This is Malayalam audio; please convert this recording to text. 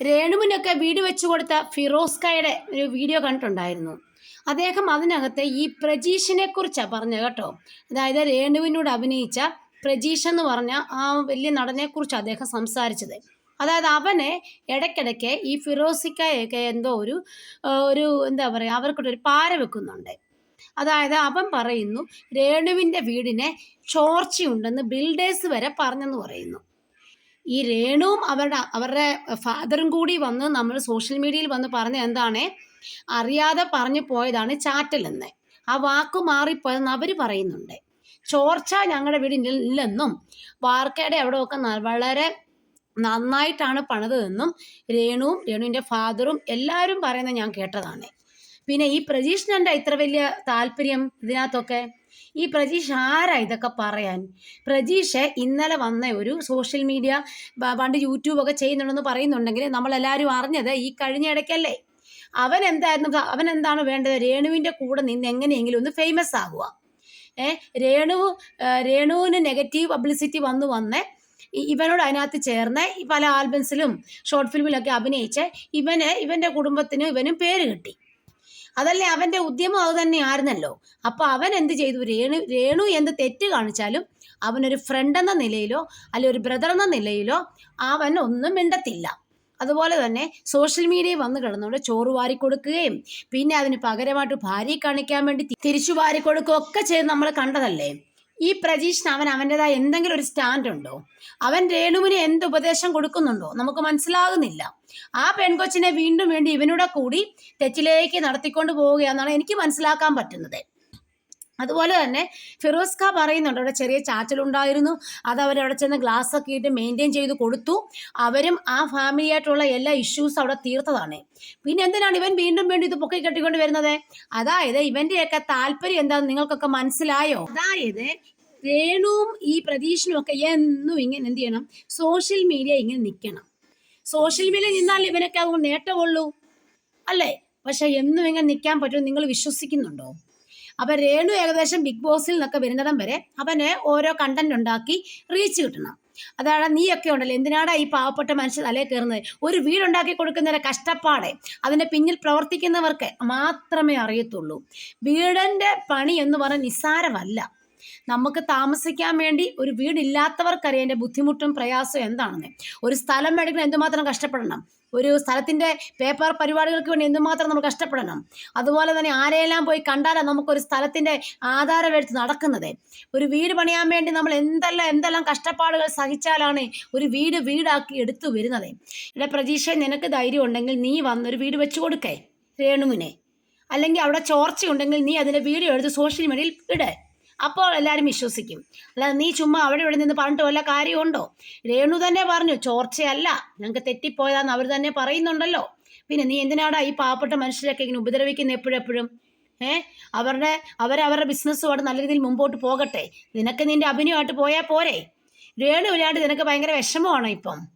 രേണുവിനൊക്കെ വീട് വെച്ചു കൊടുത്ത ഫിറോസ്കയുടെ ഒരു വീഡിയോ കണ്ടിട്ടുണ്ടായിരുന്നു. അദ്ദേഹം അതിനകത്ത് ഈ പ്രജീഷിനെ കുറിച്ചാണ് പറഞ്ഞത് കേട്ടോ. അതായത് രേണുവിനോട് അഭിനയിച്ച പ്രജീഷ് എന്ന് പറഞ്ഞ ആ വലിയ നടനെക്കുറിച്ച് അദ്ദേഹം സംസാരിച്ചത്. അതായത് അവനെ ഇടയ്ക്കിടയ്ക്ക് ഈ ഫിറോസിക്കയൊക്കെ എന്തോ ഒരു ഒരു എന്താ പറയുക അവർക്കൊരു പാര വെക്കുന്നുണ്ട്. അതായത് അവൻ പറയുന്നു രേണുവിന്റെ വീടിനെ ചോർച്ചയുണ്ടെന്ന് ബിൽഡേഴ്സ് വരെ പറഞ്ഞെന്ന് പറയുന്നു. ഈ രേണുവും അവരുടെ അവരുടെ ഫാദറും കൂടി വന്ന് നമ്മൾ സോഷ്യൽ മീഡിയയിൽ വന്ന് പറഞ്ഞ എന്താണ്? അറിയാതെ പറഞ്ഞു പോയതാണ് ചാറ്റലെന്ന് ആ വാക്ക് മാറിപ്പോയെന്ന് അവർ പറയുന്നുണ്ട്. ചോർച്ച ഞങ്ങളുടെ വീടിന്റെ ഇല്ലെന്നും വാർക്കയുടെ അവിടെയൊക്കെ വളരെ നന്നായിട്ടാണ് പണിതതെന്നും രേണുവും രേണുവിന്റെ ഫാദറും എല്ലാവരും പറയുന്നത് ഞാൻ കേട്ടതാണ്. പിന്നെ ഈ പ്രജീഷിനെന്റെ ഇത്ര വലിയ താല്പര്യം ഇതിനകത്തൊക്കെ? ഈ പ്രജീഷ് ആരാ ഇതൊക്കെ പറയാൻ? പ്രജീഷ് ഇന്നലെ വന്ന ഒരു സോഷ്യൽ മീഡിയ പണ്ട് യൂട്യൂബൊക്കെ ചെയ്യുന്നുണ്ടെന്ന് പറയുന്നുണ്ടെങ്കിൽ നമ്മളെല്ലാവരും അറിഞ്ഞത് ഈ കഴിഞ്ഞ ഇടയ്ക്കല്ലേ? അവൻ എന്തായിരുന്നു അവൻ എന്താണ് വേണ്ടത്? രേണുവിന്റെ കൂടെ നിന്ന് എങ്ങനെയെങ്കിലും ഒന്ന് ഫേമസ് ആകുക ഏ രേണു രേണുവിന് നെഗറ്റീവ് പബ്ലിസിറ്റി വന്നു വന്ന് ഇവനോട് അതിനകത്ത് ചേർന്ന് പല ആൽബംസിലും ഷോർട്ട് ഫിലിമിലൊക്കെ അഭിനയിച്ച് ഇവന് ഇവന്റെ കുടുംബത്തിനും ഇവനും പേര് കിട്ടി. അതല്ലേ അവന്റെ ഉദ്യമം അത് തന്നെ ആയിരുന്നല്ലോ അപ്പോൾ അവൻ എന്ത് ചെയ്തു? രേണു രേണു എന്ത് തെറ്റ് കാണിച്ചാലും അവനൊരു ഫ്രണ്ട് എന്ന നിലയിലോ അല്ലെ ഒരു ബ്രദർ എന്ന നിലയിലോ അവൻ ഒന്നും മിണ്ടത്തില്ല. അതുപോലെ തന്നെ സോഷ്യൽ മീഡിയയിൽ വന്നു കിടന്നുകൊണ്ട് ചോറ് വാരി കൊടുക്കുകയും പിന്നെ അതിന് പകരമായിട്ട് ഭാര്യയെ കാണിക്കാൻ വേണ്ടി തിരിച്ചു വാരി കൊടുക്കുകയും ഒക്കെ ചെയ്ത് നമ്മൾ കണ്ടതല്ലേ? ഈ പ്രജീഷിന് അവൻ അവന്റെതായ എന്തെങ്കിലും ഒരു സ്റ്റാൻഡ് ഉണ്ടോ? അവൻ രേണുവിന് എന്ത് ഉപദേശം കൊടുക്കുന്നുണ്ടോ? നമുക്ക് മനസ്സിലാകുന്നില്ല. ആ പെൺകൊച്ചിനെ വീണ്ടും വേണ്ടി ഇവനോട് കൂടി തെറ്റിലേക്ക് നടത്തിക്കൊണ്ട് പോവുകയാണെന്നാണ് എനിക്ക് മനസ്സിലാക്കാൻ പറ്റുന്നത്. അതുപോലെ തന്നെ ഫിറോസ് ഖാ പറയുന്നുണ്ട് അവിടെ ചെറിയ ചാച്ചലുണ്ടായിരുന്നു. അത് അവരവിടെ ചെന്ന് ഗ്ലാസ് ഒക്കെ ഇട്ട് മെയിന്റെയിൻ ചെയ്ത് കൊടുത്തു. അവരും ആ ഫാമിലി ആയിട്ടുള്ള എല്ലാ ഇഷ്യൂസ് അവിടെ തീർത്തതാണ്. പിന്നെ എന്തിനാണ് ഇവൻ വീണ്ടും വീണ്ടും ഇത് പൊക്കി കെട്ടിക്കൊണ്ട് വരുന്നത്? അതായത് ഇവന്റെയൊക്കെ താല്പര്യം എന്താണെന്ന് നിങ്ങൾക്കൊക്കെ മനസ്സിലായോ? അതായത് രേണുവും ഈ പ്രതീക്ഷനും ഒക്കെ എന്നും ഇങ്ങനെ എന്ത് ചെയ്യണം? സോഷ്യൽ മീഡിയ ഇങ്ങനെ നിൽക്കണം. സോഷ്യൽ മീഡിയ നിന്നാൽ ഇവനൊക്കെ അതുകൊണ്ട് നേട്ടമുള്ളൂ. അല്ലേ? പക്ഷെ എന്നും ഇങ്ങനെ നിൽക്കാൻ പറ്റും നിങ്ങൾ വിശ്വസിക്കുന്നുണ്ടോ? അപ്പൊ രേണു ഏകദേശം ബിഗ് ബോസിൽ നിന്നൊക്കെ വരുന്നിടം വരെ അവന് ഓരോ കണ്ടന്റ് ഉണ്ടാക്കി റീച്ച് കിട്ടണം. അതാണ് നീയൊക്കെ ഉണ്ടല്ലോ എന്തിനാടാ ഈ പാവപ്പെട്ട മനുഷ്യർ തലേ കയറുന്നത്? ഒരു വീടുണ്ടാക്കി കൊടുക്കുന്നതിന്റെ കഷ്ടപ്പാടെ അതിന്റെ പിന്നിൽ പ്രവർത്തിക്കുന്നവർക്ക് മാത്രമേ അറിയത്തുള്ളൂ. വീടിന്റെ പണി എന്ന് പറഞ്ഞാൽ നിസ്സാരമല്ല. നമുക്ക് താമസിക്കാൻ വേണ്ടി ഒരു വീടില്ലാത്തവർക്കറിയാം എന്റെ ബുദ്ധിമുട്ടും പ്രയാസവും എന്താണെന്ന്. ഒരു സ്ഥലം മേടിക്കണം എന്തുമാത്രം കഷ്ടപ്പെടണം? ഒരു സ്ഥലത്തിന്റെ പേപ്പർ പരിപാടികൾക്ക് വേണ്ടി എന്തുമാത്രം നമ്മൾ കഷ്ടപ്പെടണം? അതുപോലെ തന്നെ ആരെയെല്ലാം പോയി കണ്ടാലാണ് നമുക്കൊരു സ്ഥലത്തിന്റെ ആധാരം എടുത്ത് നടക്കുന്നത്? ഒരു വീട് പണിയാൻ വേണ്ടി നമ്മൾ എന്തെല്ലാം എന്തെല്ലാം കഷ്ടപ്പാടുകൾ സഹിച്ചാലാണ് ഒരു വീട് വീടാക്കി എടുത്തു വരുന്നത്? ഇവിടെ പ്രതീക്ഷ നിനക്ക് ധൈര്യം ഉണ്ടെങ്കിൽ നീ വന്നൊരു വീട് വെച്ച് കൊടുക്കേ രേണുവിനെ. അല്ലെങ്കിൽ അവിടെ ചോർച്ചയുണ്ടെങ്കിൽ നീ അതിന്റെ വീഡിയോ എടുത്ത് സോഷ്യൽ മീഡിയയിൽ ഇടേ. അപ്പോൾ എല്ലാവരും വിശ്വസിക്കും. അല്ല നീ ചുമ്മാ അവിടെ ഇവിടെ നിന്ന് പറഞ്ഞിട്ട് വല്ല കാര്യമുണ്ടോ? രേണു തന്നെ പറഞ്ഞു ചോർച്ചയല്ല ഞങ്ങൾക്ക് തെറ്റിപ്പോയതാന്ന് അവർ തന്നെ പറയുന്നുണ്ടല്ലോ. പിന്നെ നീ എന്തിനാടാ ഈ പാവപ്പെട്ട മനുഷ്യരൊക്കെ ഇങ്ങനെ ഉപദ്രവിക്കുന്ന എപ്പോഴെപ്പോഴും? ഏഹ് അവരുടെ അവരവരുടെ ബിസിനസ്സുമായിട്ട് നല്ല രീതിയിൽ മുമ്പോട്ട് പോകട്ടെ. നിനക്ക് നിന്റെ അഭിനയമായിട്ട് പോയാൽ പോരെ. രേണു ഇല്ലാണ്ട് നിനക്ക് ഭയങ്കര വിഷമമാണോ ഇപ്പം?